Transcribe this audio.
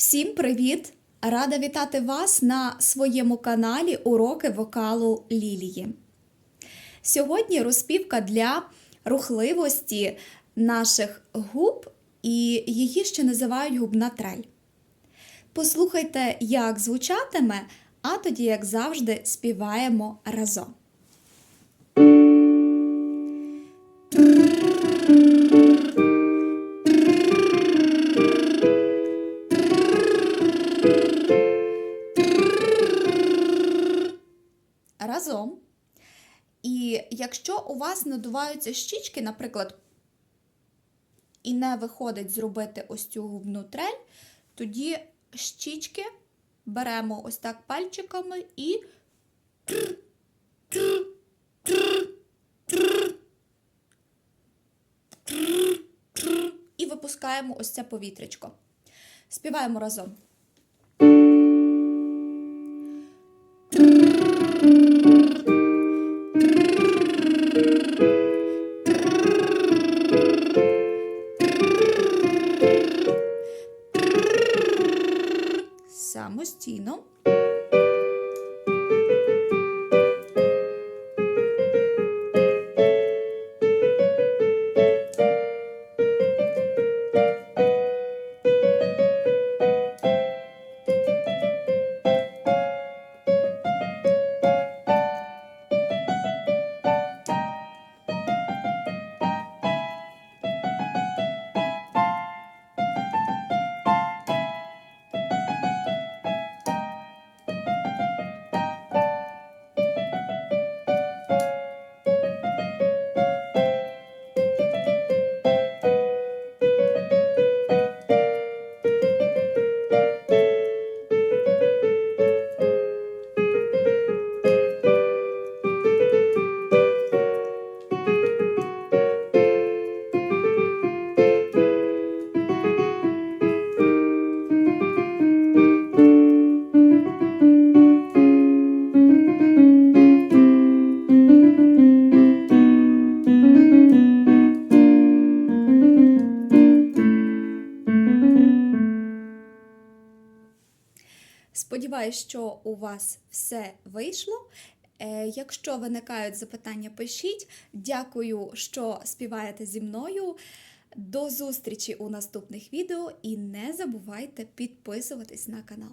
Всім привіт! Рада вітати вас на своєму каналі Уроки вокалу Лілії. Сьогодні розпівка для рухливості наших губ, і її ще називають губна трель. Послухайте, як звучатиме, а тоді, як завжди, співаємо разом. Разом. І якщо у вас надуваються щічки, наприклад, і не виходить зробити ось цю губну трель, тоді щічки беремо ось так пальчиками і і випускаємо ось це повітрячко. Співаємо разом. ചെയ്യുന്നു. Сподіваюсь, що у вас все вийшло. Е, Якщо виникають запитання, пишіть. Дякую, що співаєте зі мною. До зустрічі у наступних відео і не забувайте підписуватись на канал.